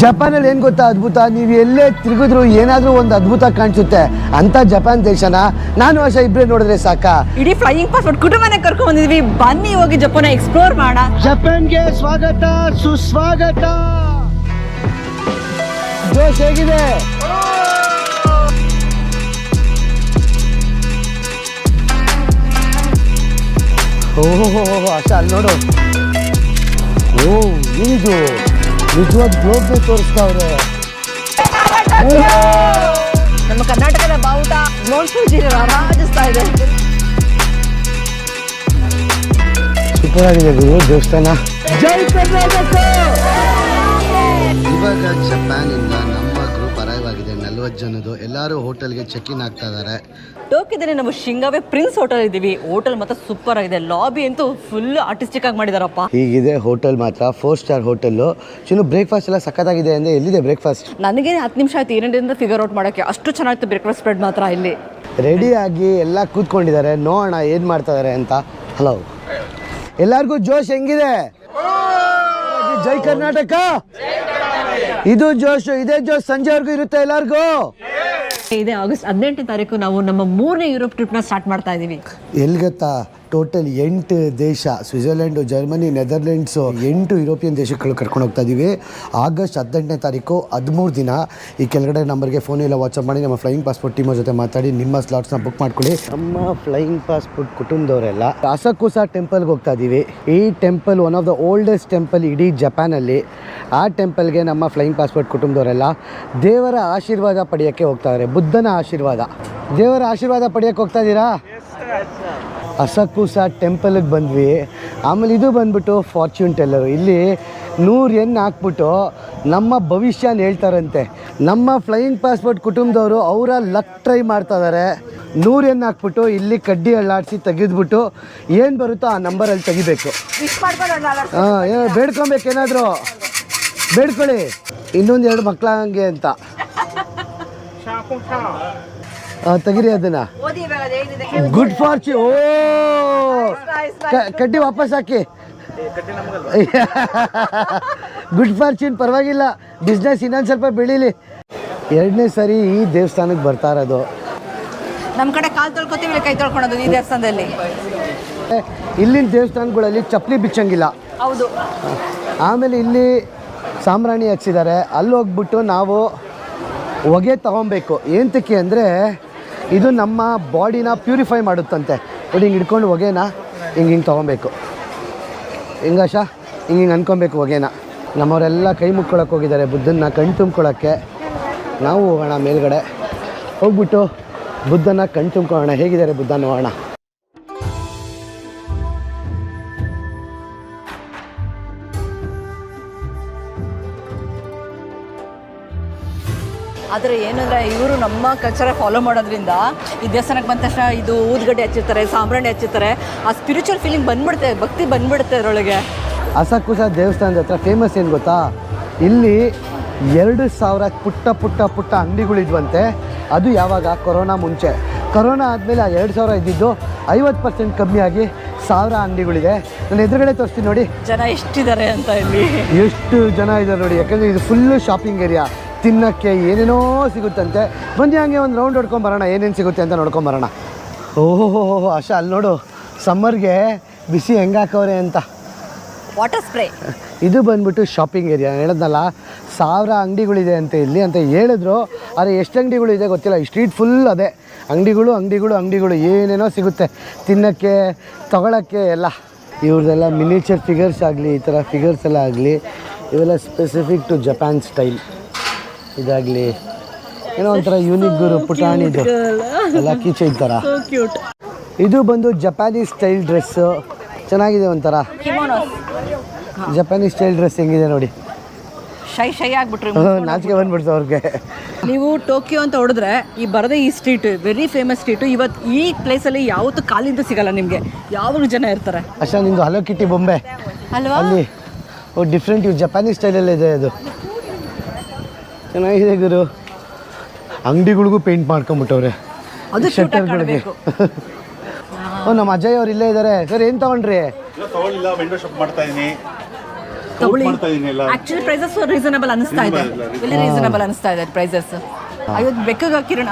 ಜಪಾನಲ್ಲಿ ಏನು ಗೊತ್ತಾ ಅದ್ಭುತ? ನೀವು ಎಲ್ಲೇ ತಿರುಗಿದ್ರು ಏನಾದರೂ ಒಂದು ಅದ್ಭುತ ಕಾಣಿಸುತ್ತೆ. ಅಂತ ಜಪಾನ್ ದೇಶನ ನಾನು ವರ್ಷ ಇಬ್ಬರೇ ನೋಡಿದ್ರೆ ಸಾಕ? ಇಡೀ ಫ್ಲೈಯಿಂಗ್ ಪಾಸ್ಪೋರ್ಟ್ ಕುಟುಂಬನೇ ಕರ್ಕೊಂಡ್ ಬಂದಿದ್ವಿ. ಬನ್ನಿ ಹೋಗಿ ಜಪಾನ ಎಕ್ಸ್ಪ್ಲೋರ್ ಮಾಡೋಣ. ಜಪಾನ್ಗೆ ಸ್ವಾಗತ ಸುಸ್ವಾಗತ. ಜೋಶ್ ಹೇಗಿದೆ? ಓಹೋ ಅಷ್ಟ ಅಲ್ಲಿ ನೋಡು. ಓ ಏನಿದು ನಿಜವಾದ ಗ್ಲೋಬ್ನೇ ತೋರಿಸ್ತಾವ್ರೆ. ನಮ್ಮ ಕರ್ನಾಟಕದ ಬಾವುಟ ನೋಡ್ಸೂಜಿ ರಾಜಿಸ್ತಾ ಇದೆ. ಸೂಪರ್ ಆಗಿದೆ ಗುರು ದೇವಸ್ಥಾನ. ಜೈ ಕರ್ನಾಟಕ! ಇವಾಗ ಜಪಾನ್ ಇಂದ ನಮ್ಮ ಗ್ರೂಪ್ ಅರೈವ್ ಆಗಿದೆ. ನಲ್ವತ್ತು ಜನದು ಎಲ್ಲರೂ ಹೋಟೆಲ್ಗೆ ಚೆಕ್ ಇನ್ ಆಗ್ತಾ ಇದ್ದಾರೆ. ಟೋಕಿದಲ್ಲಿ ನಾವು ಶಿಂಗಾವೆ ಪ್ರಿನ್ಸ್ ಹೋಟೆಲ್ ಇದ್ದೀವಿ. ಹೋಟೆಲ್ ಮಾತ್ರ ಸೂಪರ್ ಆಗಿದೆ. ಲಾಬಿ ಅಂತೂ ಫುಲ್ ಆರ್ಟಿಸ್ಟಿಕ್ ಆಗಿ ಮಾಡಿದಾರಪ್ಪ. ಈಗಿದೆ ಹೋಟೆಲ್ ಮಾತ್ರ. ಫೋರ್ ಸ್ಟಾರ್ ಹೋಟೆಲ್ಲು ಚಿನ್ನು ಬ್ರೇಕ್ಫಾಸ್ಟ್ ಎಲ್ಲ ಸಖತ್ತಾಗಿದೆ ಅಂದರೆ ಎಲ್ಲಿದೆ ಬ್ರೇಕ್ಫಾಸ್ಟ್ ನನಗೆ ಹತ್ತು ನಿಮಿಷ ಆಯ್ತು. ಏನೇನಿಂದ ಫಿಗರ್ ಔಟ್ ಮಾಡೋಕ್ಕೆ. ಅಷ್ಟು ಚೆನ್ನಾಗಿತ್ತು ಬ್ರೇಕ್ಫಾಸ್ಟ್ ಸ್ಪ್ರೆಡ್ ಮಾತ್ರ ಇಲ್ಲಿ. ರೆಡಿಯಾಗಿ ಆಗಿ ಎಲ್ಲ ಕೂತ್ಕೊಂಡಿದ್ದಾರೆ. ನೋಡೋಣ ಏನು ಮಾಡ್ತಾ ಇದಾರೆ ಅಂತ. ಹಲೋ ಎಲ್ಲರಿಗೂ ಜೋಶ್ ಹೆಂಗಿದೆ? ಜೈ ಕರ್ನಾಟಕ. ಇದು ಜೋಶ್ ಇದೇ ಜೋಶ್ ಸಂಜೆವರೆಗೂ ಇರುತ್ತೆ ಎಲ್ಲರಿಗೂ. ಇದೆ ಆಗಸ್ಟ್ ಹದಿನೆಂಟನೇ ತಾರೀಕು ನಾವು ನಮ್ಮ ಮೂರನೇ ಯುರೋಪ್ ಟ್ರಿಪ್ನ ಸ್ಟಾರ್ಟ್ ಮಾಡ್ತಾ ಇದ್ದೀವಿ ಎಲ್ಲಿ ಗೊತ್ತಾ ಟೋಟಲ್ ಎಂಟು ದೇಶ ಸ್ವಿಟ್ಜರ್ಲೆಂಡು ಜರ್ಮನಿ ನೆದರ್ಲೆಂಡ್ಸು ಎಂಟು ಯುರೋಪಿಯನ್ ದೇಶಗಳು ಕರ್ಕೊಂಡು ಹೋಗ್ತಾ ಇದ್ದೀವಿ ಆಗಸ್ಟ್ ಹದಿನೆಂಟನೇ ತಾರೀಕು ಹದಿಮೂರು ದಿನ. ಈ ಕೆಳಗಡೆ ನಂಬರ್ಗೆ ಫೋನ್ ಇಲ್ಲ ವಾಟ್ಸಪ್ ಮಾಡಿ ನಮ್ಮ ಫ್ಲೈಯಿಂಗ್ ಪಾಸ್ಪೋರ್ಟ್ ಟೀಮ್ ಜೊತೆ ಮಾತಾಡಿ ನಿಮ್ಮ ಸ್ಲಾಟ್ಸ್ನ ಬುಕ್ ಮಾಡ್ಕೊಳ್ಳಿ. ನಮ್ಮ ಫ್ಲೈಯಿಂಗ್ ಪಾಸ್ಪೋರ್ಟ್ ಕುಟುಂಬದವರೆಲ್ಲ ಅಸಕುಸಾ ಟೆಂಪಲ್ಗೆ ಹೋಗ್ತಾ ಇದ್ದೀವಿ ಈ temple one of the oldest temple ಇಡೀ ಜಪಾನಲ್ಲಿ ಆ ಟೆಂಪಲ್ಗೆ ನಮ್ಮ ಫ್ಲೈಯಿಂಗ್ ಪಾಸ್ಪೋರ್ಟ್ ಕುಟುಂಬದವರೆಲ್ಲ ದೇವರ ಆಶೀರ್ವಾದ ಪಡೆಯೋಕ್ಕೆ ಹೋಗ್ತಾರೆ ಬುದ್ಧನ ಆಶೀರ್ವಾದ. ದೇವರ ಆಶೀರ್ವಾದ ಪಡೆಯೋಕ್ಕೆ ಹೋಗ್ತಾ ಇದ್ದೀರಾ? ಅಸಕುಸ ಟೆಂಪಲ್ಗೆ ಬಂದ್ವಿ. ಆಮೇಲೆ ಇದು ಬಂದ್ಬಿಟ್ಟು ಫಾರ್ಚ್ಯೂನ್ ಟೆಲ್ಲರು ಇಲ್ಲಿ ನೂರು ಎನ್ ಹಾಕ್ಬಿಟ್ಟು ನಮ್ಮ ಭವಿಷ್ಯನ ಹೇಳ್ತಾರಂತೆ. ನಮ್ಮ ಫ್ಲೈಯಿಂಗ್ ಪಾಸ್ಪೋರ್ಟ್ ಕುಟುಂಬದವರು ಅವರ ಲಕ್ ಟ್ರೈ ಮಾಡ್ತಾ ಇದ್ದಾರೆ ನೂರು ಎನ್ ಹಾಕ್ಬಿಟ್ಟು ಇಲ್ಲಿ ಕಡ್ಡಿ ಅಳ್ಳಾಡಿಸಿ ತೆಗೆದ್ಬಿಟ್ಟು ಏನು ಬರುತ್ತೋ ಆ ನಂಬರಲ್ಲಿ ತೆಗಿಬೇಕು. ಹಾಂ ಏನೋ ಬೇಡ್ಕೊಬೇಕೇನಾದರೂ ಬೇಡ್ಕೊಳ್ಳಿ ಇನ್ನೊಂದು ಎರಡು ಮಕ್ಕಳ ಹಂಗೆ ಅಂತ. ಆ, ತೆಗಿರಿ ಅದನ್ನ. ಗುಡ್ ಫಾರ್ಚು ಓ! ಕ- ಕಡ್ಡಿ ವಾಪಸ್ ಹಾಕಿ. ಗುಡ್ ಫಾರ್ಚೂನ್ ಪರವಾಗಿಲ್ಲ. ಬಿಸ್ನೆಸ್ ಇನ್ನೊಂದು ಸ್ವಲ್ಪ ಬೆಳೀಲಿ. ಎರಡನೇ ಸರಿ ಈ ದೇವಸ್ಥಾನಕ್ಕೆ ಬರ್ತಾ ಇರೋದು. ನಮ್ಮ ಕಡೆ ಕಾಲು ತೊಳ್ಕೊತೀವಿ ಕೈ ತೊಳ್ಕೊಳೋದು ಈ ದೇವಸ್ಥಾನದಲ್ಲಿ? ಏ, ಇಲ್ಲಿನ ದೇವಸ್ಥಾನಗಳಲ್ಲಿ ಚಪ್ಪಲಿ ಬಿಚ್ಚಂಗಿಲ್ಲ. ಹೌದು. ಆಮೇಲೆ ಇಲ್ಲಿ ಸಾಂಬ್ರಾಣಿ ಹಚ್ಚಿದ್ದಾರೆ. ಅಲ್ಲಿ ಹೋಗ್ಬಿಟ್ಟು ನಾವು ಹೊಗೆ ತೊಗೊಬೇಕು. ಏಂತಕ್ಕೆ ಅಂದರೆ ಇದು ನಮ್ಮ ಬಾಡಿನ ಪ್ಯೂರಿಫೈ ಮಾಡುತ್ತಂತೆ. ನೋಡಿ, ಹಿಂಗೆ ಹಿಡ್ಕೊಂಡು ಹೊಗೆನ ಹಿಂಗೆ ಹಿಂಗೆ ತೊಗೊಬೇಕು. ಹಿಂಗಾಶ ಹಿಂಗೆ ಹಿಂಗೆ ಅನ್ಕೊಬೇಕು ಹೊಗೆನ. ನಮ್ಮವರೆಲ್ಲ ಕೈ ಮುಕ್ಕೊಳಕ್ಕೆ ಹೋಗಿದ್ದಾರೆ. ಬುದ್ಧನ ಕಣ್ ತುಂಬ್ಕೊಳ್ಳೋಕ್ಕೆ ನಾವು ಹೋಗೋಣ ಮೇಲ್ಗಡೆ. ಹೋಗ್ಬಿಟ್ಟು ಬುದ್ಧನ ಕಣ್ ತುಂಬ್ಕೊಳ್ಳೋಣ. ಹೇಗಿದ್ದಾರೆ ಬುದ್ಧ ನೋಡೋಣ. ಆದರೆ ಏನಂದ್ರೆ ಇವರು ನಮ್ಮ ಕಲ್ಚರ ಫಾಲೋ ಮಾಡೋದ್ರಿಂದ ಈ ದೇವಸ್ಥಾನಕ್ಕೆ ಬಂದ ತಕ್ಷಣ ಇದು ಊದ್ಗಡ್ಡೆ ಹಚ್ಚಿರ್ತಾರೆ ಸಾಂಬ್ರಾಣಿ ಹಚ್ಚಿರ್ತಾರೆ ಆ ಸ್ಪಿರಿಚುವಲ್ ಫೀಲಿಂಗ್ ಬಂದ್ಬಿಡುತ್ತೆ ಭಕ್ತಿ ಬಂದ್ಬಿಡುತ್ತೆ ಅದರೊಳಗೆ. ಅಸಕುಸ ದೇವಸ್ಥಾನದ ಹತ್ರ ಫೇಮಸ್ ಏನು ಗೊತ್ತಾ? ಇಲ್ಲಿ ಎರಡು ಸಾವಿರ ಪುಟ್ಟ ಪುಟ್ಟ ಪುಟ್ಟ ಅಂಗಡಿಗಳಿದ್ವಂತೆ ಅದು ಯಾವಾಗ? ಕೊರೋನಾ ಮುಂಚೆ. ಕೊರೋನಾ ಆದಮೇಲೆ ಆ ಎರಡು ಸಾವಿರ ಇದ್ದಿದ್ದು ಐವತ್ತು ಪರ್ಸೆಂಟ್ ಕಮ್ಮಿ ಆಗಿ ಸಾವಿರ ಅಂಗಡಿಗಳಿದೆ. ನಾನು ಎದುರುಗಡೆ ತೋರಿಸ್ತೀನಿ ನೋಡಿ. ಜನ ಎಷ್ಟಿದ್ದಾರೆ ಅಂತ ಇಲ್ಲಿ. ಎಷ್ಟು ಜನ ಇದ್ದಾರೆ ನೋಡಿ. ಯಾಕಂದರೆ ಇದು ಫುಲ್ಲು ಶಾಪಿಂಗ್ ಏರಿಯಾ ತಿನ್ನೋಕ್ಕೆ ಏನೇನೋ ಸಿಗುತ್ತಂತೆ. ಬನ್ನಿ ಹಂಗೆ ಒಂದು ರೌಂಡ್ ಹೊಡ್ಕೊಂಡು ಬರೋಣ ಏನೇನು ಸಿಗುತ್ತೆ ಅಂತ ನೋಡ್ಕೊಂಡು ಬರೋಣ. ಓಹೋ ಆಶಾ ಅಲ್ಲಿ ನೋಡು ಸಮ್ಮರ್ಗೆ ಬಿಸಿ ಹೆಂಗೆ ಹಾಕವ್ರೆ ಅಂತ. ವಾಟರ್ ಸ್ಪ್ರೇ ಇದು ಬಂದ್ಬಿಟ್ಟು ಶಾಪಿಂಗ್ ಏರಿಯಾ ಹೇಳಿದ್ನಲ್ಲ ಸಾವಿರ ಅಂಗಡಿಗಳಿದೆ ಅಂತ ಇಲ್ಲಿ ಅಂತ ಹೇಳಿದ್ರು. ಆದರೆ ಎಷ್ಟು ಅಂಗಡಿಗಳಿದೆ ಗೊತ್ತಿಲ್ಲ ಈ ಸ್ಟ್ರೀಟ್ ಫುಲ್ ಅದೇ. ಅಂಗಡಿಗಳು ಅಂಗಡಿಗಳು ಅಂಗಡಿಗಳು ಏನೇನೋ ಸಿಗುತ್ತೆ. ತಿನ್ನೋಕ್ಕೆ ತಗೊಳ್ಳೋಕ್ಕೆ ಎಲ್ಲ. ಇವ್ರದ್ದೆಲ್ಲ ಮಿನಿಚರ್ ಫಿಗರ್ಸ್ ಆಗಲಿ ಈ ಥರ ಫಿಗರ್ಸ್ ಎಲ್ಲ ಆಗಲಿ ಇವೆಲ್ಲ ಸ್ಪೆಸಿಫಿಕ್ ಟು ಜಪಾನ್ ಸ್ಟೈಲ್ ಇದಾಗಲಿ. ಏನೋ ಒಂಥರ ಯೂನಿಕ್ ಗುರು ಪುಟಾಣಿ ಇದು. ಎಲ್ಲ ಕೀಚೆ ಥರ ಕ್ಯೂಟ್ ಇದು ಬಂದು ಜಪಾನೀಸ್ ಸ್ಟೈಲ್ ಡ್ರೆಸ್ಸು ಚೆನ್ನಾಗಿದೆ ಒಂಥರ. ಜಪಾನೀಸ್ ಸ್ಟೈಲ್ ಡ್ರೆಸ್ ಹೆಂಗಿದೆ ನೋಡಿ. ಶೈ ಶೈ ಆಗ್ಬಿಟ್ರಿ. ನಾಚಿಕೆ ಬಂದ್ಬಿಡ್ತು ಅವ್ರಿಗೆ. ನೀವು ಟೋಕಿಯೋ ಅಂತ ಹೊಡೆದ್ರೆ ಈ ಬರದೇ ಈ ಸ್ಟ್ರೀಟ್ ವೆರಿ ಫೇಮಸ್ ಸ್ಟ್ರೀಟ್ ಇವತ್ತು ಈ ಪ್ಲೇಸಲ್ಲಿ ಯಾವತ್ತು ಕಾಲಿಂದ ಸಿಗಲ್ಲ ನಿಮಗೆ. ಯಾವಾಗಲೂ ಜನ ಇರ್ತಾರೆ. ಅಷ್ಟ ನಿಮ್ದು ಹಲೋ ಕಿಟ್ಟಿ ಬೊಂಬೆ. ಅಲ್ವಾ? ಅಲ್ಲಿ. ಓ ಡಿಫ್ರೆಂಟ್ ಇವು ಜಪಾನೀಸ್ ಸ್ಟೈಲಲ್ಲಿ ಇದೆ ಅದು. ಚೆನ್ನಾಗಿದೆ ಗುರು. ಅಂಗಡಿಗಳಿಗೂ ಪೇಂಟ್ ಮಾಡ್ಕೊಂಬಿಟ್ಟವ್ರೆ. ಅದು ಶಟರ್ಗಳಿಗೆ ಓ ನಮ್ಮ ಅಜಯ್ ಅವ್ರು ಇಲ್ಲೇ ಇದ್ದಾರೆ ಸರ್ ಏನು ತಗೊಂಡ್ರಿ? ಇಲ್ಲ ತಗೊಳ್ಳಿಲ್ಲ ವಿಂಡೋ ಶಾಪ್ ಮಾಡ್ತಾ ಇದೀನಿ. ತಗೊಳ್ಳಿ ಮಾಡ್ತಾ ಇದೀನಿ ಎಲ್ಲ. ಆಕ್ಚುಲಿ ಪ್ರೈಸಸ್ ರೀಸನಬಲ್ ಅನಿಸ್ತಾ ಇದೆ. ಇಲ್ಲಿ ರೀಸನಬಲ್ ಅನಿಸ್ತಾ ಇದೆ ಪ್ರೈಸಸ್ ಅಯ್ಯೋ ಬೆಕ್ಕಗ ಕಿರಣ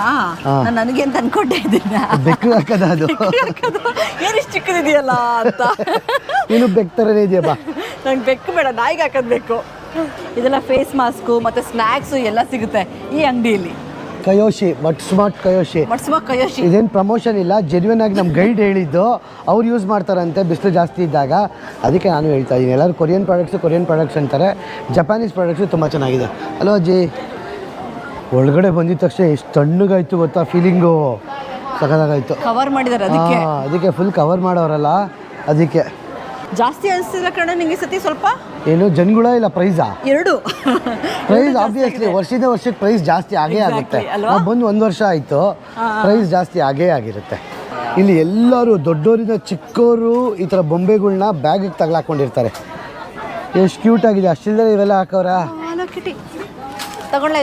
ನಾನು ನನಗೆ ಅಂತ ಅನ್ಕೊಂಡೆ ಇದನ್ನ ಬೆಕ್ಕು ಹಾಕದ ಅದು? ಇಷ್ಟು ಚಿಕ್ಕದಿದೆಯಲ್ಲ ಅಂತ. ನೀನು ಬೆಕ್ ಥರನೇ ಇದೆಯಾ ಬಾ. ನಂಗೆ ಬೆಕ್ಕು ಬೇಡ. ನಾಯಿಗೆ ಹಾಕೋದು ಬೇಕು. ಇದೆಲ್ಲ ಫೇಸ್ ಮಾಸ್ಕು ಮತ್ತು ಸ್ನ್ಯಾಕ್ಸು ಎಲ್ಲ ಸಿಗುತ್ತೆ ಈ ಅಂಗಡಿಯಲ್ಲಿ. Kiyoshi but smart Kiyoshi. ಮಟ್ಸುವ Kiyoshi. ಇದೇನು ಪ್ರಮೋಷನ್ ಇಲ್ಲ ಜೆನ್ಯೂನ್ ಆಗಿ ನಮ್ಮ ಗೈಡ್ ಹೇಳಿದ್ದು ಅವ್ರು ಯೂಸ್ ಮಾಡ್ತಾರಂತೆ ಬಿಸಿಲು ಜಾಸ್ತಿ ಇದ್ದಾಗ. ಅದಕ್ಕೆ ನಾನು ಹೇಳ್ತಾ ಇದ್ದೀನಿ ಎಲ್ಲರೂ ಕೊರಿಯನ್ ಪ್ರಾಡಕ್ಟ್ಸು ಕೊರಿಯನ್ ಪ್ರಾಡಕ್ಟ್ಸ್ ಅಂತಾರೆ. ಜಪಾನೀಸ್ ಪ್ರಾಡಕ್ಟ್ಸು ತುಂಬ ಚೆನ್ನಾಗಿದೆ. ಹಲೋ ಅಜ್ಜಿ. ಒಳಗಡೆ ಬಂದಿದ ತಕ್ಷಣ ಎಷ್ಟು ತಣ್ಣಗಾಯ್ತು ಗೊತ್ತಾ ಫೀಲಿಂಗು ಸಖತ್ತಾಗಾಯ್ತು. ಕವರ್ ಮಾಡಿದ್ದಾರೆ ಅದಕ್ಕೆ. ಅದಕ್ಕೆ ಫುಲ್ ಕವರ್ ಮಾಡೋರಲ್ಲ. ಅದಕ್ಕೆ. ಜಾಸ್ತಿ ಅನಿಸ್ತಿಲ್ಲ ಕಣ ನಿಮಗೆ ಸತಿ ಸ್ವಲ್ಪ ಏನು ಜನಗಳ ಇಲ್ಲ ಪ್ರೈಸಾ ಎರಡು. ಪ್ರೈಸ್ ಆಬ್ವಿಯಸ್ಲಿ ವರ್ಷದಿಂದ ವರ್ಷಕ್ಕೆ ಪ್ರೈಸ್ ಜಾಸ್ತಿ ಆಗೇ ಆಗುತ್ತೆ. ನಾವು ಬಂದು ಒಂದು ವರ್ಷ ಆಯಿತು ಪ್ರೈಸ್ ಜಾಸ್ತಿ ಆಗೇ ಆಗಿರುತ್ತೆ. ಇಲ್ಲಿ ಎಲ್ಲರೂ ದೊಡ್ಡೋರಿಂದ ಚಿಕ್ಕವರು ಈ ಥರ ಬೊಂಬೆಗಳನ್ನ ಬ್ಯಾಗಿಗೆ ತಗಲಾಕೊಂಡಿರ್ತಾರೆ. ಎಷ್ಟು ಕ್ಯೂಟ್ ಆಗಿದೆ ಅಷ್ಟಿಲ್ಲದೆ ಇವೆಲ್ಲ ಹಾಕೋರ ತಗೊಂಡ್ಲ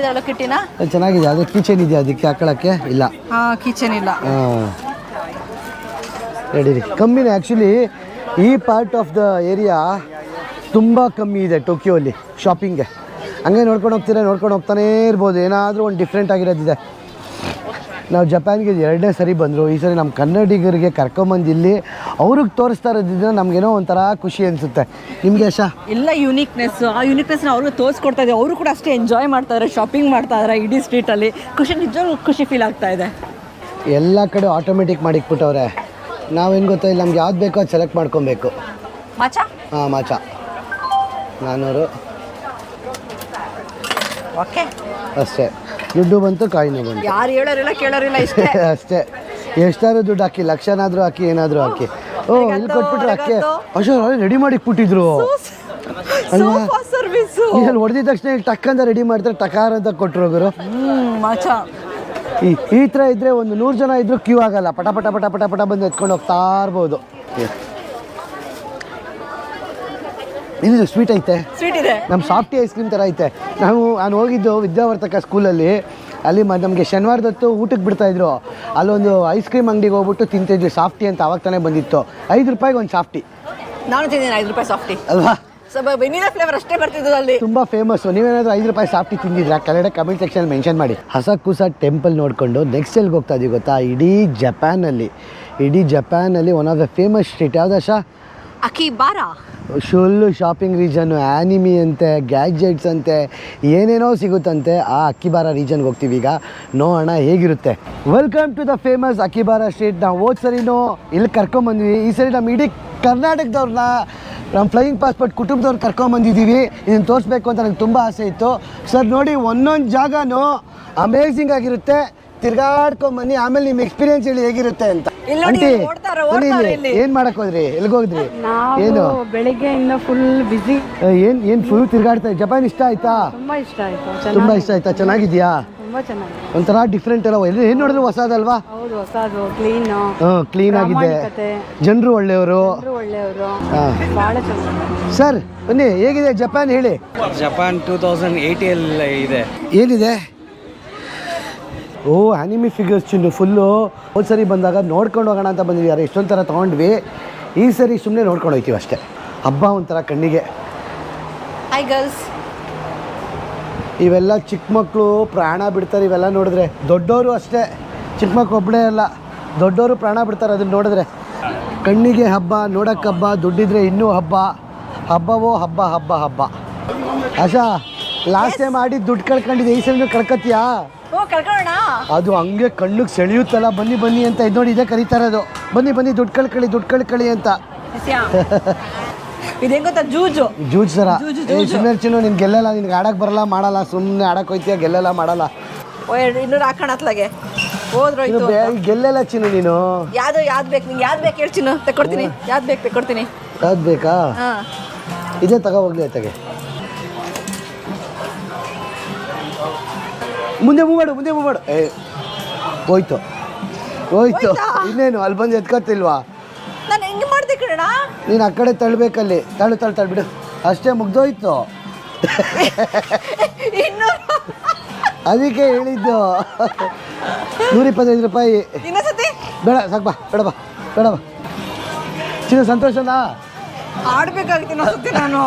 ಚೆನ್ನಾಗಿದೆ ಅದು ಕಿಚನ್ ಇದೆಯಾ ಅದಕ್ಕೆ ಹಾಕೊಳ್ಳೋಕ್ಕೆ ಇಲ್ಲ. ಹಾಂ ಕಿಚನ್ ಇಲ್ಲ. ಹಾಂ. ನಡೀರಿ. ಕಮ್ಮಿನೇ ಆ್ಯಕ್ಚುಲಿ ಈ ಪಾರ್ಟ್ ಆಫ್ ದ ಏರಿಯಾ ತುಂಬ ಕಮ್ಮಿ ಇದೆ ಟೋಕಿಯೋಲಿ ಶಾಪಿಂಗ್ಗೆ ಹಂಗೆ ನೋಡ್ಕೊಂಡು ಹೋಗ್ತೀರಾ ನೋಡ್ಕೊಂಡು ಹೋಗ್ತಾನೇ ಇರ್ಬೋದು. ಏನಾದರೂ ಒಂದು ಡಿಫ್ರೆಂಟ್ ಆಗಿರೋದಿದೆ. ನಾವು ಜಪಾನ್ಗೆ ಇದು ಎರಡನೇ ಸರಿ ಬಂದರು. ಈ ಸರಿ ನಮ್ಮ ಕನ್ನಡಿಗರಿಗೆ ಕರ್ಕೊಂಬಂದು ಇಲ್ಲಿ ಅವ್ರಿಗೆ ತೋರಿಸ್ತಾ ಇರೋದಿದ್ರೆ ನಮಗೇನೋ ಒಂಥರ ಖುಷಿ ಅನಿಸುತ್ತೆ. ನಿಮಗೆ ಯಶ? ಎಲ್ಲ ಯೂನಿಕ್ನೆಸ್ ಆ ಯೂನಿಕ್ನೆಸ್ನ ಅವ್ರಿಗೆ ತೋರಿಸ್ಕೊಡ್ತಾ ಇದೆ ಅವರು ಕೂಡ ಅಷ್ಟೇ ಎಂಜಾಯ್ ಮಾಡ್ತಾ ಇದ್ದಾರೆ ಶಾಪಿಂಗ್ ಮಾಡ್ತಾ ಇದ್ದಾರೆ ಇಡೀ ಸ್ಟ್ರೀಟಲ್ಲಿ ಖುಷಿ ನಿಜವಾಗ್ಲೂ ಖುಷಿ ಫೀಲ್ ಆಗ್ತಾ ಇದೆ. ಎಲ್ಲ ಕಡೆ ಆಟೋಮೆಟಿಕ್ ಮಾಡಿಕ್ಬಿಟ್ಟವ್ರೆ ನಾವೇನು ಗೊತ್ತಾ ಇಲ್ಲಿ ನಮ್ಗೆ ಯಾವ್ದು ಬೇಕೋ ಅದು ಸೆಲೆಕ್ಟ್ ಮಾಡ್ಕೊಬೇಕು. ಮಾಚ? ಹಾಂ ಮಾಚ. ನಾನ್ನೂರು ಓಕೆ. ಅಷ್ಟೇ. ದುಡ್ಡು ಬಂತು ಕಾಯಿನೂ ಬಂತು. ಯಾರು ಹೇಳೋರಿಲ್ಲ ಕೇಳೋರಿಲ್ಲ ಇಷ್ಟೇ. ಅಷ್ಟೇ. ಎಷ್ಟಾದ್ರೂ ದುಡ್ಡು ಹಾಕಿ ಲಕ್ಷನಾದರೂ ಹಾಕಿ ಏನಾದರೂ ಹಾಕಿ. ಓ ಇಲ್ಲಿ ಕೊಟ್ಬಿಟ್ರೆ ಅಕ್ಕೆ ಅವ್ರು ರೆಡಿ ಮಾಡಿ ಕೊಟ್ಟಿದ್ರು ಅಲ್ವಾ? ಸರ್ವಿಸು ಇಲ್ಲಿ ಹೊಡೆದಿದ ತಕ್ಷಣ ಇಲ್ಲಿ ಟಕ್ಕಂತ ರೆಡಿ ಮಾಡ್ತಾರೆ ಟಕಾರ ಅಂತ ಕೊಟ್ಟರು ಗುರು. ಮಾಚ. ಈ ಈ ಥರ ಇದ್ದರೆ ಒಂದು ನೂರು ಜನ ಇದ್ದರೂ ಕ್ಯೂ ಆಗಲ್ಲ. ಪಟ ಪಟ ಪಟ ಪಟ ಪಟ ಬಂದು ಎತ್ಕೊಂಡು ಹೋಗ್ತಾ ಇರ್ಬೋದು. ಇದು ಸ್ವೀಟ್ ಐತೆ? ಸ್ವೀಟ್ ಇದೆ. ನಮ್ಮ ಸಾಫ್ಟಿ ಐಸ್ ಕ್ರೀಮ್ ಥರ ಐತೆ. ನಾವು ನಾನು ಹೋಗಿದ್ದು ವಿದ್ಯಾವರ್ತಕ ಸ್ಕೂಲಲ್ಲಿ ಅಲ್ಲಿ ಮ ನಮಗೆ ಶನಿವಾರದೊತ್ತು ಊಟಕ್ಕೆ ಬಿಡ್ತಾಯಿದ್ರು ಅಲ್ಲೊಂದು ಐಸ್ ಕ್ರೀಮ್ ಅಂಗಡಿಗೆ ಹೋಗ್ಬಿಟ್ಟು ತಿಂತಿದ್ವಿ. ಸಾಫ್ಟಿ ಅಂತ ಅವಾಗ ತಾನೇ ಬಂದಿತ್ತು. ಐದು ರೂಪಾಯಿಗೆ ಒಂದು ಸಾಫ್ಟಿ ನಾನು ತಿಂದಿದ್ದೀನಿ ಐದು ರೂಪಾಯಿ ಸಾಫ್ಟಿ ಅಲ್ವಾ? ವೆನಿಲಾ ಅಷ್ಟೇ ಅಲ್ಲಿ. ತುಂಬ ಫೇಮಸ್ ನೀವೇನಾದರೂ ಐದು ರೂಪಾಯಿ ಸಾಫ್ಟಿ ತಿಂದಿದ್ರಾ? ಕನ್ನಡ ಕಮೆಂಟ್ ಸೆಕ್ಷನ್ ಮೆನ್ಷನ್ ಮಾಡಿ. ಹಸಕುಸ ಟೆಂಪಲ್ ನೋಡಿಕೊಂಡು ನೆಕ್ಸ್ಟ್ ಎಲ್ಲಿಗೆ ಹೋಗ್ತಾ ಇದೀವಿ ಗೊತ್ತಾ? ಇಡೀ ಜಪಾನಲ್ಲಿ ಇಡೀ ಜಪಾನಲ್ಲಿ one of the famous street ಯಾವ್ದಾ ಅಕ್ಕಿ ಬಾರ? ಶುಲ್ಲು ಶಾಪಿಂಗ್ ರೀಜನ್ನು ಆ್ಯನಿಮಿ ಅಂತೆ ಗ್ಯಾಜೆಟ್ಸ್ ಅಂತೆ, ಏನೇನೋ ಸಿಗುತ್ತಂತೆ ಆ ಅಕ್ಕಿಬಾರ ರೀಜನ್ಗೆ ಹೋಗ್ತೀವಿ ಈಗ. ನೋಡೋಣ ಹೇಗಿರುತ್ತೆ. Welcome to the famous Akihabara street ನಾವು ಹೋದ ಸರಿನೂ ಇಲ್ಲಿ ಕರ್ಕೊಂಬಂದ್ವಿ ಈ ಸರಿ ನಮ್ಮ ಇಡೀ ಕರ್ನಾಟಕದವ್ರನ್ನ ನಮ್ಮ ಫ್ಲೈಯಿಂಗ್ ಪಾಸ್ಪೋರ್ಟ್ ಕುಟುಂಬದವ್ರು ಕರ್ಕೊಂಬಂದಿದ್ದೀವಿ ಇದನ್ನು ತೋರಿಸ್ಬೇಕು ಅಂತ ನನಗೆ ತುಂಬ ಆಸೆ ಇತ್ತು. ಸರ್, ನೋಡಿ, ಒಂದೊಂದು ಜಾಗನೂ ಅಮೇಝಿಂಗ್ ಆಗಿರುತ್ತೆ. ತಿರ್ಗಾಡ್ಕೊಂಬನ್ನಿ ಆಮೇಲೆ ನಿಮ್ಮ ಎಕ್ಸ್ಪೀರಿಯನ್ಸ್ ಹೇಳಿ ಹೇಗಿರುತ್ತೆ ಅಂತ. ಇಲ್ಲಿ ನೋಡಿ, ಆಂಟಿ ಓಡ್ತಾರೆ, ಬನ್ನಿ ಇಲ್ಲಿ. ಇಲ್ಲಿ. ಏನ್ ಮಾಡಕ್ ಹೋದ್ರಿ? ಎಲ್ಲಿಗೆ ಹೋಗಿದ್ರಿ? ಏನು? ಬೆಳಿಗ್ಗೆಯಿಂದ ಫುಲ್ ಬಿಸಿ ಏನ್ ಏನ್ ಫುಲ್ ತಿರ್ಗಾಡ್ತಾ ಜಪಾನ್ ಇಷ್ಟ ಆಯ್ತಾ? ತುಂಬಾ ಇಷ್ಟ ಆಯ್ತು ತುಂಬಾ ಇಷ್ಟ ಆಯ್ತಾ? ಚೆನ್ನಾಗಿದ್ಯಾ? ತುಂಬಾ ಚೆನ್ನಾಗಿದೆ. ಒಂಥರ ಡಿಫ್ರೆಂಟ್ ಅಲ್ಲ ಎಲ್ಲ ಏನ್ ನೋಡಿದ್ರು ಹೊಸದಲ್ವಾ ಹೌದು ಹೊಸದು ಕ್ಲೀನ್ ಕ್ಲೀನ್ ಆಗಿದೆ. ಜನರು ಒಳ್ಳೆಯವರು. ಒಳ್ಳೆಯವರು. ಹಾ. ಬಹಳ ಚೆನ್ನಾಗಿದೆ. ಸರ್ ಬನ್ನಿ ಹೇಗಿದೆ ಜಪಾನ್ ಹೇಳಿ? ಜಪಾನ್ ಟೂ ತೌಸಂಡ್ ಇದೆ. ಏನಿದೆ? ಓ ಆನಿಮಿ ಫಿಗರ್ಸ್ ಚಿನ್ನು ಫುಲ್ಲು ಹೋದ್ಸರಿ ಬಂದಾಗ ನೋಡ್ಕೊಂಡು ಹೋಗೋಣ ಅಂತ ಬಂದಿದ್ವಿ ಯಾರು ಎಷ್ಟೊಂದು ಥರ ತೊಗೊಂಡ್ವಿ. ಈ ಸರಿ ಸುಮ್ಮನೆ ನೋಡ್ಕೊಂಡು ಹೋಗ್ತೀವಿ ಅಷ್ಟೇ. ಹಬ್ಬ ಒಂಥರ ಕಣ್ಣಿಗೆ. ಹಾಯ್ ಗರ್ಲ್ಸ್ ಇವೆಲ್ಲ ಚಿಕ್ಕ ಮಕ್ಕಳು ಪ್ರಾಣ ಬಿಡ್ತಾರೆ ಇವೆಲ್ಲ ನೋಡಿದ್ರೆ. ದೊಡ್ಡವರು ಅಷ್ಟೇ. ಚಿಕ್ಕ ಮಕ್ಕಳು ಒಬ್ಬಳೇ ಅಲ್ಲ. ದೊಡ್ಡವರು ಪ್ರಾಣ ಬಿಡ್ತಾರೆ ಅದನ್ನು ನೋಡಿದ್ರೆ. ಕಣ್ಣಿಗೆ ಹಬ್ಬ ನೋಡಕ್ಕೆ ಹಬ್ಬ ದುಡ್ಡಿದ್ರೆ ಇನ್ನೂ ಹಬ್ಬ. ಹಬ್ಬವೋ ಹಬ್ಬ ಹಬ್ಬ ಹಬ್ಬ. ಆಶಾ ಲಾಸ್ಟ್ ಟೈಮ್ ಆಡಿ ದುಡ್ಡು ಕಳ್ಕೊಂಡಿದ್ದೆ. ಈ ಸಲ ಕಳ್ಕತ್ತೀಯಾ ಓ ಕಳ್ಕೊಳ್ಳೋಣ? ಅದು ಹಂಗೆ ಕಣ್ಣಿಗೆ ಸೆಳೆಯುತ್ತಲ್ಲ ಬನ್ನಿ ಬನ್ನಿ ಅಂತ ಇದು ನೋಡಿ ಇದೇ ಕರೀತಾರೆ ಅದು ಬನ್ನಿ ಬನ್ನಿ ದುಡ್ಡು ಕಳ್ಕಳಿ ದುಡ್ಡು ಕಳ್ಕಳಿ ಅಂತ. ಇದೇನ್ ಗೊತ್ತಾ ಜೂಜು. ಜೂಜ್ ಸರ. ಸುಮ್ಮನೆ ಚಿನ್ನು ನಿನ್ಗೆ ಗೆಲ್ಲಲ್ಲ ನಿನ್ಗೆ ಆಡಕ್ಕೆ ಬರಲ್ಲ ಮಾಡಲ್ಲ ಸುಮ್ಮನೆ ಆಡಕ್ಕೆ ಹೋಯ್ತೀಯ ಗೆಲ್ಲಲ್ಲ ಮಾಡಲ್ಲ. ಓ ಇನ್ನೂರು ಹಾಕೋಣ ಅತ್ಲಾಗೆ. ಹೋದ್ರೋಯ್ತು. ಗೆಲ್ಲಲ್ಲ ಚಿನ್ನು ನೀನು? ಯಾವ್ದು ಯಾವ್ದು ಬೇಕು? ನಿಂಗೆ ಯಾವ್ದು ಬೇಕು ಹೇಳ್ಚಿನು ತಗೊಡ್ತೀನಿ ಯಾವ್ದು ಬೇಕು ತಗೊಡ್ತೀನಿ ಯಾವ್ದು ಬೇಕಾ? ಹಾಂ. ಇದೇ ತಗೋ ಹೋಗ್ಲಿ ಆಯ್ತಾಗೆ ಮುಂದೆ ಮೂವ್ ಮಾಡು ಮುಂದೆ ಮೂವ್ ಮಾಡು. ಏ ಹೋಯ್ತು. ಹೋಯ್ತು. ಇನ್ನೇನು ಅಲ್ಲಿ ಬಂದು ಎತ್ಕೊತಿಲ್ವಾ ನಾನು ಹೆಂಗೆ ಮಾಡ್ದೆ ಕಣ ನೀನು ಆ ಕಡೆ ತಳ್ಬೇಕಲ್ಲಿ. ತಳ್ಳು ತಳ್ಳು ತಳ್ಬಿಡು ಅಷ್ಟೇ ಮುಗ್ದೋಯ್ತು. ಅದಕ್ಕೆ ಹೇಳಿದ್ದು. ನೂರ ಇಪ್ಪತ್ತೈದು ರೂಪಾಯಿ ಬೇಡ ಸಾಕು ಬಾ ಬೇಡ ಬಾ ಬೇಡ ಬಾ. ಚಿನ್ನ ಸಂತೋಷನಾ? ಆಡ್ಬೇಕಾಗಿತ್ತು ನಾನು.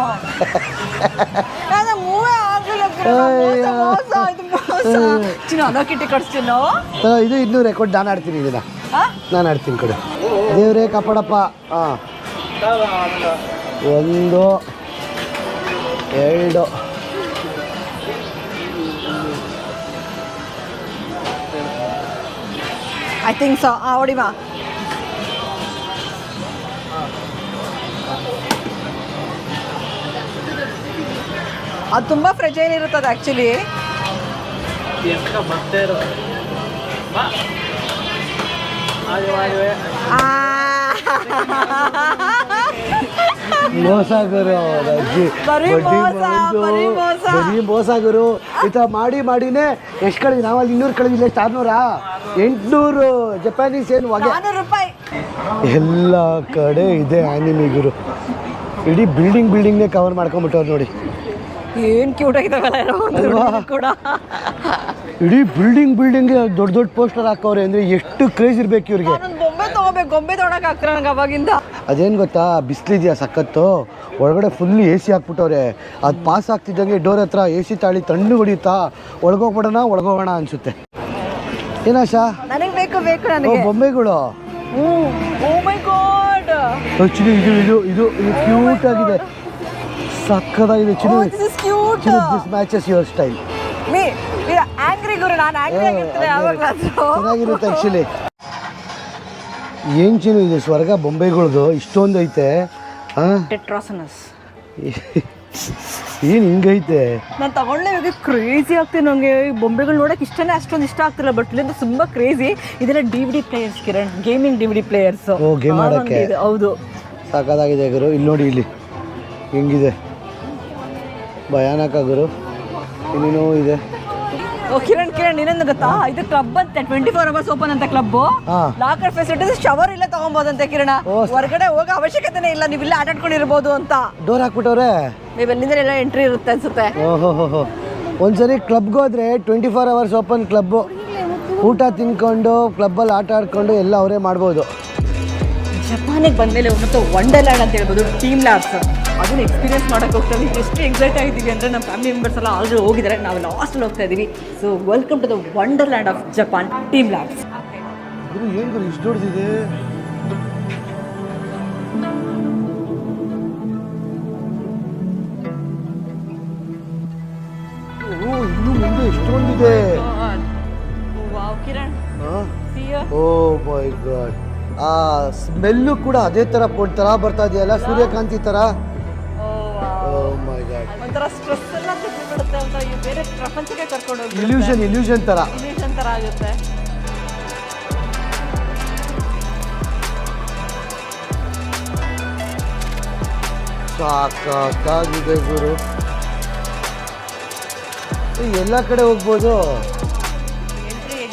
ಮೂವೇ ಇದು ಇನ್ನೂ ರೆಕಾರ್ಡ್ ನಾನು ಆಡ್ತೀನಿ ಇದನ್ನ. ನಾನು ಆಡ್ತೀನಿ ಕೊಡು. ದೇವ್ರೇ ಕಾಪಾಡಪ್ಪ ಹಾಂ ಒಂದು ಎರಡು. ಐ ಥಿಂಕ್ ಸೊ ಆ ಹೊಡಿಮಾ. ಅದು ತುಂಬ ಫ್ರೆಜೈಲ್ ಇರುತ್ತದೆ ಆ್ಯಕ್ಚುಲಿ ಮೋಸ ಗುರು ಅಜ್ಜಿ. ಬರೀ ಗುರು ಈ ಥರ ಮಾಡಿ ಮಾಡಿನೇ ಎಷ್ಟು ಕಳೆದಿ ನಾವಲ್ಲಿ ಇನ್ನೂರು ಕಳೆದಿಲ್ಲ ಎಷ್ಟು? ಆರ್ನೂರಾ? ಎಂಟುನೂರು. ಜಪಾನೀಸ್ ಏನು ಎಲ್ಲ ಕಡೆ ಇದೆ ಆನಿಮಿ ಗುರು. ಇಡೀ ಬಿಲ್ಡಿಂಗ್ ಬಿಲ್ಡಿಂಗ್ನೇ ಕವರ್ ಮಾಡ್ಕೊಂಬಿಟ್ಟವ್ರು ನೋಡಿ. ಏನ್ ಕ್ಯೂಟ್ ಆಗಿದಾವಲ್ಲ ಕೂಡ. ಇಡೀ ಬಿಲ್ಡಿಂಗ್ ಬಿಲ್ಡಿಂಗ್ ದೊಡ್ಡ ದೊಡ್ಡ ಪೋಸ್ಟರ್ ಹಾಕೋರೆ ಅಂದ್ರೆ ಎಷ್ಟು ಕ್ರೇಜ್ ಇರ್ಬೇಕು ಇವ್ರಿಗೆ. ಗೊಂಬೆ ಬೊಂಬೆ ತಗೋಬೇಕು ಗೊಂಬೆ ತೊಗೊಳಕ್ ಹಾಕ್ರ ನಂಗೆ ಅವಾಗಿಂದ. ಅದೇನು ಗೊತ್ತಾ ಬಿಸಿಲಿದೆಯಾ ಸಖತ್ತು? ಒಳಗಡೆ ಫುಲ್ ಎ ಸಿ ಹಾಕ್ಬಿಟ್ಟವ್ರೆ. ಅದು ಪಾಸ್ ಆಗ್ತಿದ್ದಂಗೆ ಡೋರ್ ಹತ್ರ ಎ ಸಿ ತಾಳಿ ತಣ್ಣು ಹೊಡಿಯುತ್ತಾ? ಒಳಗೋಗ್ಬಿಡೋಣ ಒಳಗೋಗೋಣ ಅನ್ಸುತ್ತೆ. ಏನಾಶಾ ನನಗೆ ಬೇಕು ಬೇಕು ನನಗೆ. ಬೊಂಬೆಗಳು? ಓ ಮೈ ಗಾಡ್ ಇದು ಇದು ಇದು ಇದು ಕ್ಯೂಟ್ ಆಗಿದೆ. ಸಕ್ಕದಾಗಿದೆ cute Chinnu this matches your style me angry ಗುರು ನಾನು ಆಂಗ್ರಿ ಆಗಿರ್ತೀನಿ ಚೆನ್ನಾಗಿರುತ್ತೆ ಆ್ಯಕ್ಚುಲಿ ಏನು ಚಿನ್ನು ಇದೆ ಸ್ವರ್ಗ ಬೊಂಬೆಗಳ್ದು ಇಷ್ಟೊಂದು ಐತೆ ಟೆಟ್ರಾಸನಸ್ ಏನು ಹಿಂಗೈತೆ ನಾನು ತಗೊಳ್ಳೇಬೇಕು ಕ್ರೇಜಿ ಆಗ್ತೀನಿ ನನಗೆ ಬೊಂಬೆಗಳು ನೋಡಕ್ಕೆ ಇಷ್ಟನೇ ಅಷ್ಟೊಂದು ಇಷ್ಟ ಆಗ್ತಿಲ್ಲ ಬಟ್ ಇಲ್ಲಿಂದ ತುಂಬ ಕ್ರೇಜಿ ಇದೆಲ್ಲ D V D players Kiran. Gaming D V D players oh, game. ಹೌದು. ಸಾಕಾಗಿದೆ ಗುರು. ಇಲ್ಲಿ ನೋಡಿ ಇಲ್ಲಿ. ಹೆಂಗಿದೆ? ಭಯಾನಕ ಗುರು. ಇನ್ನೇನೋ ಇದೆ. ಓ ಕಿರಣ್ ಕಿರಣ್ ಇನ್ನೊಂದು ಗೊತ್ತಾ? ಇದು ಕ್ಲಬ್ ಅಂತೆ ಟ್ವೆಂಟಿ ಫೋರ್ ಅವರ್ಸ್ ಓಪನ್ ಅಂತ ಕ್ಲಬ್. ಲಾಕರ್ ಫೆಸಿಲಿಟೀಸ್ ಶವರ್ ಇಲ್ಲ ತಗೊಂಬೋದಂತೆ ಕಿರಣ. ಹೊರಗಡೆ ಹೋಗೋ ಅವಶ್ಯಕತೆನೇ ಇಲ್ಲ ನೀವು ಇಲ್ಲೇ ಆಟಾಡ್ಕೊಂಡಿರ್ಬೋದು ಅಂತ. ಡೋರ್ ಹಾಕ್ಬಿಟ್ಟವ್ರೆ. ನೀವು ಎಲ್ಲಿಂದ ಎಲ್ಲ ಎಂಟ್ರಿ ಇರುತ್ತೆ ಅನ್ಸುತ್ತೆ. ಓಹೋ ಒಂದ್ಸರಿ ಕ್ಲಬ್ಗೆ ಹೋದ್ರೆ twenty four hours open club ಊಟ ತಿನ್ಕೊಂಡು ಕ್ಲಬ್ಬಲ್ಲಿ ಆಟ ಆಡ್ಕೊಂಡು ಎಲ್ಲ ಅವರೇ ಮಾಡ್ಬೋದು. ಜಪಾನಿಗೆ ಬಂದಮೇಲೆ ಒಂದು ವಂಡರ್ಲ್ಯಾಂಡ್ ಅಂತ ಹೇಳ್ಬೋದು ಟೀಮ್ ಲ್ಯಾಬ್ಸ್ ಅದನ್ನ ಎಕ್ಸ್ಪೀರಿಯನ್ಸ್ ಮಾಡಕ್ಕೆ ಹೋಗ್ತಾ ಇದ್ದೀವಿ ಎಷ್ಟು ಎಕ್ಸೈಟ್ ಆಗಿದ್ದೀವಿ ಅಂದರೆ ನಮ್ಮ ಫ್ಯಾಮಿಲಿ ಮೆಂಬರ್ಸ್ ಎಲ್ಲ ಆಲ್ರೆಡಿ ಹೋಗಿದ್ದಾರೆ. ನಾವು ಲಾಸ್ಟಲ್ಲಿ ಹೋಗ್ತಾ ಇದ್ದೀವಿ. So welcome to the wonderland of Japan team labs ಇದು ಏನು ಇಷ್ಟು ದೊಡ್ಡದಿದೆ? ಇನ್ನು ಮುಂದೆ ಎಷ್ಟೊಂದಿದೆ wow Kiran. Oh my god ಆ ಸ್ಮೆಲ್ಲು ಕೂಡ ಅದೇ ಥರ ಥರ ಬರ್ತಾ ಇದೆಯಲ್ಲ? ಸೂರ್ಯಕಾಂತಿ ಥರ ಗಾಡ್ ಒಂಥರ ಸ್ಟ್ರೆಸ್ ಎಲ್ಲ ತೆಗೆದುಬಿಡುತ್ತೆ ಅಂತ ಈ ಬೇರೆ ಪ್ರಪಂಚಕ್ಕೆ ಕರ್ಕೊಂಡು ಹೋಗಿ ಇಲ್ಯೂಷನ್ ಇಲ್ಯೂಷನ್ ಥರ ಇಲ್ಯೂಷನ್ ಥರ ಆಗುತ್ತೆ. ಸಾಕಾಗಿದೆ ಗುರು. ಎಲ್ಲ ಕಡೆ ಹೋಗ್ಬೋದು?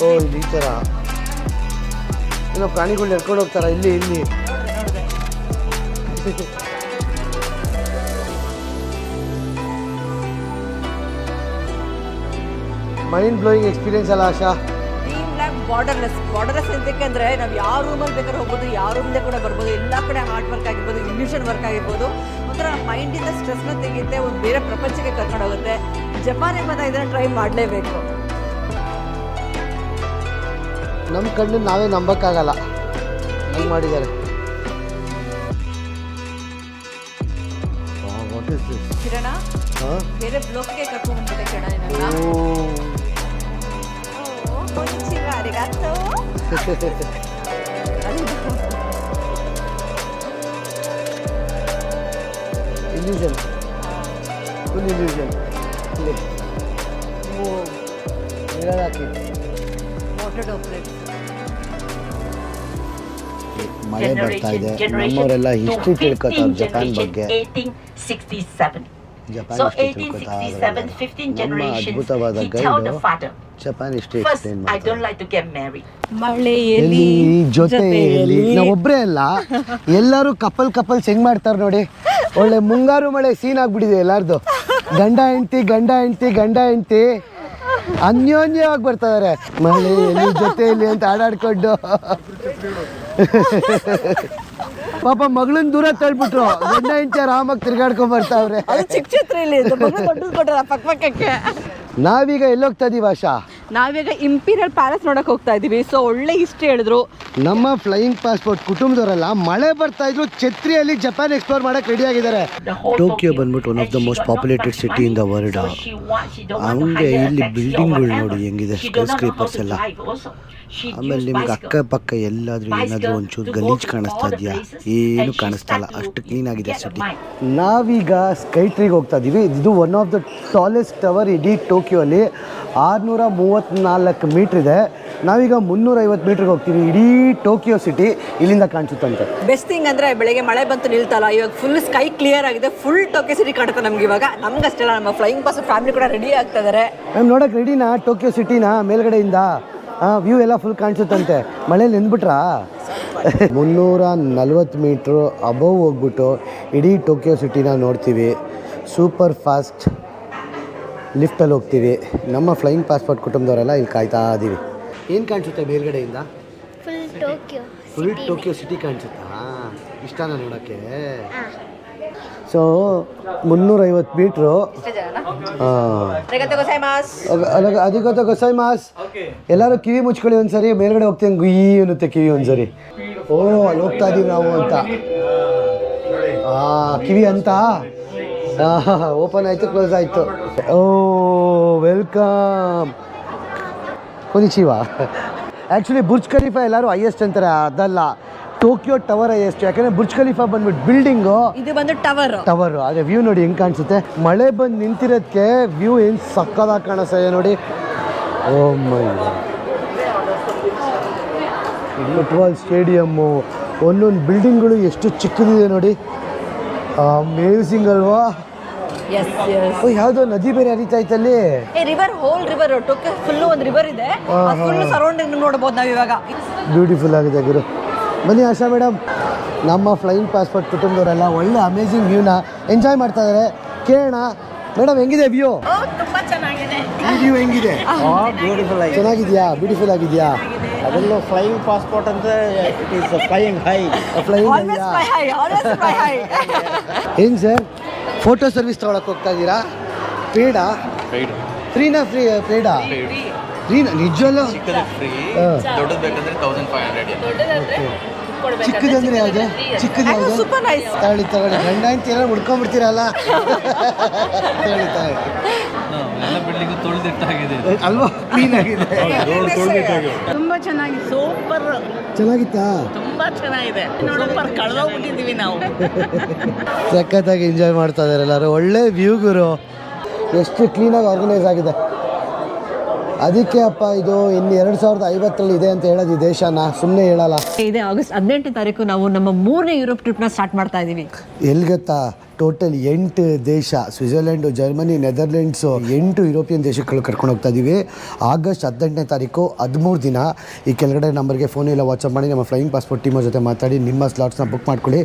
ಓ ಈ ಥರ ಏನೋ ಪ್ರಾಣಿಗಳು ನಡ್ಕೊಂಡು ಹೋಗ್ತಾರ? ಇಲ್ಲಿ ಇಲ್ಲಿ. ಮೈಂಡ್ ಬ್ಲೋಯಿಂಗ್ ಎಕ್ಸ್ಪೀರಿಯನ್ಸ್ ಅಲ್ಲ ಆಶಾ? ಲ್ಯಾಬ್ ಬಾರ್ಡರ್ಲೆಸ್ ಬಾರ್ಡರ್ಲೆಸ್ ಎಂತಕ್ಕೆ ಅಂದರೆ ನಾವು ಯಾವ ರೂಮಲ್ಲಿ ಬೇಕಾದ್ರೆ ಹೋಗ್ಬೋದು ಯಾವ ರೂಮಲ್ಲೇ ಕೂಡ ಬರ್ಬೋದು ಎಲ್ಲ ಕಡೆ ಹಾರ್ಡ್ ವರ್ಕ್ ಆಗಿರ್ಬೋದು ಇಲ್ಯೂಷನ್ ವರ್ಕ್ ಆಗಿರ್ಬೋದು. ಒಂಥರ ಮೈಂಡಿಂದ ಸ್ಟ್ರೆಸ್ನ ತೆಗೆಯುತ್ತೆ ಒಂದು ಬೇರೆ ಪ್ರಪಂಚಕ್ಕೆ ಕರ್ಕೊಂಡು ಹೋಗುತ್ತೆ. ಜಪಾನಿಗೆ ಬಂದ ಇದನ್ನು ಟ್ರೈ ಮಾಡಲೇಬೇಕು. ನಮ್ಮ ಕಣ್ಣು ನಾವೇ ನಂಬಕ್ಕಾಗಲ್ಲ. ಹಂಗೆ ಮಾಡಿದ್ದಾರೆ. ವಾಟ್ ಇಸ್ ದಿಸ್ ಕಿರಣ ಹಾಂ ಬೇರೆ ಬ್ಲೋಕ್ಗೆ ಕರ್ಕೊಂಡು ಬಂದ್ಬಿಟ್ಟೆ ಕಿರಣ ನಿನ್ನ ಅರಿಗಾತು ಇಲ್ಯೂಷನ್ ಫುಲ್ ಇಲ್ಯೂಷನ್ ಇಲ್ಲಿ ಮಿರರ್ ಹಾಕಿ ವಾಟರ್ ಡಾಪ್ಲೆಟ್ ಮಳೆ ಬರ್ತಾ ಇದೆ ನಮ್ಮವರೆಲ್ಲ ಹಿಸ್ಟ್ರಿ ತಿಳ್ಕೊತಾರೆ ಜಪಾನ್ ಬಗ್ಗೆ 1867. ಜಪಾನ್ So ಹಿಸ್ಟ್ರಿ ತಿಳ್ಕೊತಾ 1867, 15 ನಮ್ಮ generations. ಅದ್ಭುತವಾದ He told the guide father, Japan explain ಮಳೆಯಲ್ಲಿ ಎಲ್ಲಿ ಜೊತೆಯಲ್ಲಿ ನಾವು ಒಬ್ಬರೇ ಅಲ್ಲ ಎಲ್ಲರೂ ಕಪಲ್ ಕಪಲ್ಸ್ ಹೆಂಗ್ ಮಾಡ್ತಾರೆ ನೋಡಿ. ಒಳ್ಳೆ ಮುಂಗಾರು ಮಳೆ ಸೀನ್ ಆಗ್ಬಿಟ್ಟಿದೆ ಎಲ್ಲಾರ್ದು. ಗಂಡ ಹೆಂಡತಿ ಗಂಡ ಹೆಂಡತಿ ಗಂಡ ಹೆಂಡತಿ. ಅನ್ಯೋನ್ಯವಾಗಿ ಬರ್ತಾ ಇದಾರೆ. ಮಳೆಯಲ್ಲಿ ಜೊತೆಯಲ್ಲಿ ಅಂತ ಆಡಾಡ್ಕೊಂಡು ಪಾಪ ಮಗಳನ್ ದೂರ ತಳ್ಬಿಟ್ರು. ಗಂಡ ಹೆಂಡತಿ ಆರಾಮಾಗಿ ತಿರ್ಗಾಡ್ಕೊಂಡ್ ಬರ್ತಾವ್ರೆ. ಅದು ಚಿಕ್ಕ ಚಿತ್ರ ಇಲ್ಲಿ ದೊಡ್ಡದು ಕೊಟ್ಟಾರ ಪಕ್ಕ ಪಕ್ಕಕ್ಕೆ ನಾವೀಗ ಎಲ್ಲೋಗ್ತಾ ಇದೀವಿ ಆಶಾ. ನಾವೀಗ ಇಂಪೀರಿಯಲ್ ಪ್ಯಾಲೇಸ್ ನೋಡಕ್ ಹೋಗ್ತಾ ಇದೀವಿ. ಸೊ ಒಳ್ಳೆ ಇಷ್ಟ ಹೇಳಿದ್ರು. ನಮ್ಮ ಫ್ಲೈಯಿಂಗ್ ಪಾಸ್ಪೋರ್ಟ್ ಕುಟುಂಬದವರೆಲ್ಲ ಮಳೆ ಬರ್ತಾ ಇದ್ರು ಛತ್ರಿಯಲ್ಲಿ ಜಪಾನ್ ಎಕ್ಸ್ಪ್ಲೋರ್ ಮಾಡಕ್ ರೆಡಿ ಆಗಿದ್ದಾರೆ. ಟೋಕಿಯೋ ಬಂದ್ಬಿಟ್ಟು one of the most populated city in the world ಹಂಗೆ ಇಲ್ಲಿ ಬಿಲ್ಡಿಂಗ್ಗಳು ನೋಡಿ ಹೆಂಗಿದೆ ಸ್ಕೈ ಸ್ಕ್ರೀಪರ್ಸ್ ಎಲ್ಲ. ಆಮೇಲೆ ನಿಮ್ಗೆ ಅಕ್ಕಪಕ್ಕ ಎಲ್ಲಾದ್ರೂ ಏನಾದರೂ ಒಂಚೂರು ಗಲೀಜ್ ಕಾಣಿಸ್ತಾ ಇದೆಯಾ? ಏನು ಕಾಣಿಸ್ತಾ ಇಲ್ಲ ಅಷ್ಟು ಕ್ಲೀನ್ ಆಗಿದೆ ಸಿಟಿ ನಾವೀಗ ಸ್ಕೈ ಟ್ರೀಗೆ ಹೋಗ್ತಾ ಇದ್ದೀವಿ ಇದು one of the tallest tower ಇಡೀ ಟೋಕಿಯೋ ಅಲ್ಲಿ. ಆರುನೂರ ಮೂವತ್ತ್ನಾಲ್ಕು ಮೀಟ್ರ್ ಇದೆ. ನಾವೀಗ ಮುನ್ನೂರೈವತ್ತು ಮೀಟ್ರಿಗೆ ಹೋಗ್ತೀವಿ. ಇಡೀ ಟೋಕಿಯೋ ಸಿಟಿ ಇಲ್ಲಿಂದ ಕಾಣಿಸುತ್ತಂತೆ. ಬೆಸ್ಟ್ ಥಿಂಗ್ ಅಂದರೆ ಬೆಳಗ್ಗೆ ಮಳೆ ಬಂತು ನಿಲ್ತಲ್ಲ ಇವಾಗ ಫುಲ್ ಸ್ಕೈ ಕ್ಲಿಯರ್ ಆಗಿದೆ. ಫುಲ್ ಟೋಕಿಯೋ ಸಿಟಿ ಕಾಣುತ್ತೆ ನಮ್ಗೆ ಇವಾಗ. ನಮ್ಗಷ್ಟೆಲ್ಲ ನಮ್ಮ ಫ್ಲೈಯಿಂಗ್ ಬಸ್ ಫ್ಯಾಮಿಲಿ ಕೂಡ ರೆಡಿ ಆಗ್ತಾ ಇದಾರೆ. ಮ್ಯಾಮ್ ನೋಡಕ್ಕೆ ರೆಡಿನಾ ಟೋಕಿಯೋ ಸಿಟಿನ ಮೇಲ್ಗಡೆಯಿಂದ? ವ್ಯೂ ಎಲ್ಲ ಫುಲ್ ಕಾಣಿಸುತ್ತಂತೆ. ಮಳೆ ನೆಂದ್ಬಿಟ್ರಾ ಮುನ್ನೂರ ನಲ್ವತ್ತು ಮೀಟ್ರು ಅಬವ್ ಹೋಗ್ಬಿಟ್ಟು ಇಡೀ ಟೋಕಿಯೋ ಸಿಟಿನ ನೋಡ್ತೀವಿ. ಸೂಪರ್ ಫಾಸ್ಟ್ ಲಿಫ್ಟಲ್ಲಿ ಹೋಗ್ತೀವಿ. ನಮ್ಮ ಫ್ಲೈಯಿಂಗ್ ಪಾಸ್ಪೋರ್ಟ್ ಕುಟುಂಬದವರೆಲ್ಲ ಇಲ್ಲಿ ಕಾಯ್ತಾ ಇದ್ದೀವಿ ಏನು ಕಾಣಿಸುತ್ತೆ ಮೇಲ್ಗಡೆಯಿಂದ? Full Tokyo full Tokyo city ಕಾಣಿಸುತ್ತಾ? ಇಷ್ಟನ ನೋಡೋಕ್ಕೆ? ಸೊ ಮುನ್ನೂರೈವತ್ತು ಮೀಟ್ರು. ಅದಕ್ಕೆ ಗೊಸಾಯ್ ಮಾಸ್. ಎಲ್ಲರೂ ಕಿವಿ ಮುಚ್ಕೊಳ್ಳಿ ಒಂದ್ಸರಿ ಮೇಲ್ಗಡೆ ಹೋಗ್ತೀನಿ ಗುಯಿ ಅನ್ನುತ್ತೆ ಕಿವಿ ಒಂದ್ಸರಿ. ಓ ಅಲ್ಲಿ ಹೋಗ್ತಾ ಇದೀವಿ ನಾವು ಅಂತ. ಆ ಕಿವಿ ಅಂತ? ಓಪನ್ ಆಯಿತು ಕ್ಲೋಸ್ ಆಯಿತು. ಓ ವೆಲ್ಕಮ್. ಕೊನಿಶಿವ ಆ್ಯಕ್ಚುಲಿ ಬುರ್ಜ್ ಖಲೀಫಾ ಎಲ್ಲರೂ ಹೈಯೆಸ್ಟ್ ಅಂತಾರೆ ಅದಲ್ಲ. ಟೋಕಿಯೋ ಟವರ್ ಹೈಯೆಸ್ಟ್ ಯಾಕಂದ್ರೆ ಬುರ್ಜ್ ಖಲೀಫಾ ಬಂದ್ಬಿಟ್ಟು ಬಿಲ್ಡಿಂಗು ಇದು ಬಂದು ಟವರ್ ಟವರ್ ಅದೇ ವ್ಯೂ ನೋಡಿ ಹೆಂಗೆ ಕಾಣಿಸುತ್ತೆ. ಮಳೆ ಬಂದು ನಿಂತಿರೋದಕ್ಕೆ ವ್ಯೂ ಏನು ಸಕ್ಕದಾಗಿ ಕಾಣಿಸ್ತಾ ನೋಡಿ. ಓ ಮೈ ಫುಟ್ಬಾಲ್ ಸ್ಟೇಡಿಯಮ್ಮು ಒಂದೊಂದು ಬಿಲ್ಡಿಂಗ್ಗಳು ಎಷ್ಟು ಚಿಕ್ಕದಿದೆ ನೋಡಿ. ಅಮೇಝಿಂಗ್ ಅಲ್ವಾ? ಎಸ್ ಎಸ್ ಓ ಯಾವುದೋ ನದಿ ಬೇರೆ ಹರಿತಾ ಐತಲ್ಲಿ ಏ ರಿವರ್ ಹೋಲ್ ರಿವರ್ ಟೋಕೆ ಫುಲ್ ಒಂದು ರಿವರ್ ಇದೆ. ಫುಲ್ ಸರೌಂಡಿಂಗ್ ನೋಡಬಹುದು ನಾವು ಇವಾಗ. ಬ್ಯೂಟಿಫುಲ್ ಆಗಿದೆ ಗುರು. ಬನ್ನಿ ಆಶಾ ಮೇಡಮ್ ನಮ್ಮ ಫ್ಲೈಯಿಂಗ್ ಪಾಸ್ಪೋರ್ಟ್ ಕುಟುಂಬದವರೆಲ್ಲ ಒಳ್ಳೆ ಅಮೇಝಿಂಗ್ ವ್ಯೂನ ಎಂಜಾಯ್ ಮಾಡ್ತಾ ಇದ್ದಾರೆ ಕೇಳೋಣ. ಮೇಡಮ್ ಹೆಂಗಿದೆ ವ್ಯೂ ತುಂಬಾ ಚೆನ್ನಾಗಿದೆ. ಈ ವ್ಯೂ ಹೆಂಗಿದೆ? ಬ್ಯೂಟಿಫುಲ್ ಆಗಿದೆ. ಚೆನ್ನಾಗಿದ್ಯಾ? ಬ್ಯೂಟಿಫುಲ್ ಆಗಿದ್ಯಾ? ಅದೆಲ್ಲ ಫ್ಲೈಯಿಂಗ್ ಪಾಸ್ಪೋರ್ಟ್ ಅಂದ್ರೆ it is flying high flying always fly high always fly high ಏನು ಸರ್ ಫೋಟೋ ಸರ್ವಿಸ್ ತೊಗೊಳಕ್ಕೆ ಹೋಗ್ತಾ ಇದ್ದೀರಾ? ಪೇಡಾ? ಫ್ರೀನಾ ಫ್ರೀ ಪೇಡಾ? ಫ್ರೀನಾ ನಿಜವಲ್ಲ? ದೊಡ್ಡದು ಬೇಕಂದ್ರೆ ತೌಸಂಡ್ ಫೈವ್ ಹಂಡ್ರೆಡ್ ಚಿಕ್ಕದಂದ್ರೆ ಯಾವುದು? ಚಿಕ್ಕದು ಯಾವುದು? ಸೂಪರ್ ನೈಸ್ ತಗೊಳ್ಳಿ ತಗೊಳ್ಳಿ. ಗಂಡ ಅಂತ ಹುಡ್ಕೊಂಡ್ಬಿಡ್ತೀರಲ್ಲ ತಗೊಳ್ಳಿ ತಗೊಳ್ಳಿ. ಎಲ್ಲ ಬಿಲ್ಡಿಂಗ್ ತೊಳೆದಿಟ್ಟಾಗಿದೆ ಅಲ್ವಾ? ಕ್ಲೀನ್ ಆಗಿದೆ. ತುಂಬ ಚೆನ್ನಾಗಿದೆ ಸೂಪರ್ ಚೆನ್ನಾಗಿತ್ತಾ? ತುಂಬಾ ಚೆನ್ನಾಗಿದೆ. ಸೂಪರ್ ಕಳೆದೋಗ್ಬಿಟ್ಟಿದೀವಿ ನಾವು. ಸಖತ್ತಾಗಿ ಎಂಜಾಯ್ ಮಾಡ್ತಾ ಇದಾರೆ ಎಲ್ಲರೂ. ಒಳ್ಳೆ ವ್ಯೂ ಗುರು. ಎಷ್ಟು ಕ್ಲೀನಾಗಿ ಆರ್ಗನೈಸ್ ಆಗಿದೆ. ಅದಕ್ಕೆ ಅಪ್ಪ ಇದು ಇನ್ನು ಎರಡು ಸಾವಿರದ ಐವತ್ತರಲ್ಲಿ ಇದೆ ಅಂತ ಹೇಳೋದು ಈ ದೇಶನ. ಸುಮ್ಮನೆ ಹೇಳಲ್ಲ. ಇದೆ ಆಗಸ್ಟ್ ಹದಿನೆಂಟನೇ ತಾರೀಕು ನಾವು ನಮ್ಮ ಮೂರನೇ ಯುರೋಪ್ ಟ್ರಿಪ್ನ ಸ್ಟಾರ್ಟ್ ಮಾಡ್ತಾ ಇದೀವಿ. ಎಲ್ಲಿ ಗೊತ್ತಾ? ಟೋಟಲ್ ಎಂಟು ದೇಶ ಸ್ವಿಟ್ಜರ್ಲೆಂಡು ಜರ್ಮನಿ ನೆದರ್ಲೆಂಡ್ಸು ಎಂಟು ಯುರೋಪಿಯನ್ ದೇಶಗಳು ಕರ್ಕೊಂಡು ಹೋಗ್ತಾ ಇದ್ದೀವಿ ಆಗಸ್ಟ್ ಹದಿನೆಂಟನೇ ತಾರೀಕು ಹದಿಮೂರು ದಿನ. ಈ ಕೆಳಗಡೆ ನಂಬರ್ಗೆ ಫೋನ್ ಇಲ್ಲ ವಾಟ್ಸಪ್ ಮಾಡಿ ನಮ್ಮ ಫ್ಲೈಯಿಂಗ್ ಪಾಸ್ಪೋರ್ಟ್ ಟೀಮರ್ ಜೊತೆ ಮಾತಾಡಿ ನಿಮ್ಮ ಸ್ಲಾಟ್ಸ್ನ ಬುಕ್ ಮಾಡ್ಕೊಳ್ಳಿ.